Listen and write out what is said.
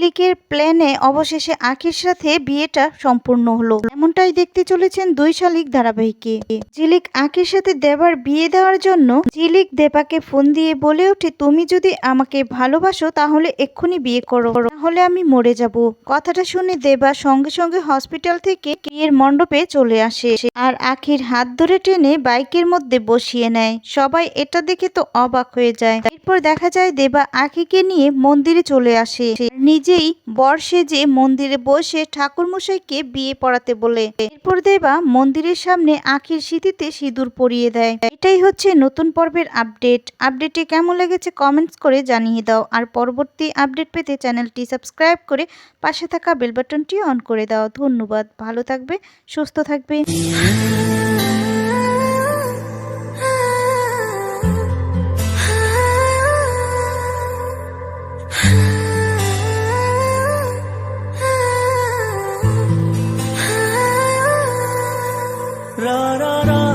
ঝিলিকের প্ল্যানে অবশেষে আখির সাথে বিয়েটা সম্পূর্ণ হলো। এমনটাই দেখতে চলেছেন দুই শালিক ধারাবাহিকে। ঝিলিক আখির সাথে দেবার বিয়ে দেওয়ার জন্য ঝিলিক দেবাকে ফোন দিয়ে বলে ওঠে, তুমি যদি আমাকে ভালোবাসো তাহলে এক্ষুনি বিয়ে করো, তাহলে আমি মরে যাব। কথাটা শুনে দেবা সঙ্গে সঙ্গে হসপিটাল থেকে বিয়ের মণ্ডপে চলে আসে। আর আখির হাত ধরে টেনে বাইকের মধ্যে বসিয়ে নেয়। সবাই এটা দেখে তো অবাক হয়ে যায়। এরপর দেখা যায় দেবা আখিকে নিয়ে মন্দিরে চলে আসে। নিজেই বর সেজে মন্দিরে বসে ঠাকুরমশাইকে বিয়ে পড়াতে বলে। এরপর দেবা মন্দিরের সামনে আখির স্মৃতিতে সিঁদুর পরিয়ে দেয়। এটাই হচ্ছে নতুন পর্বের আপডেট। আপডেটে কেমন লেগেছে কমেন্টস করে জানিয়ে দাও। আর পরবর্তী আপডেট পেতে চ্যানেলটি সাবস্ক্রাইব করে পাশে থাকা বেল বাটনটি অন করে দাও। ধন্যবাদ। ভালো থাকবে, সুস্থ থাকবে। ra ra ra.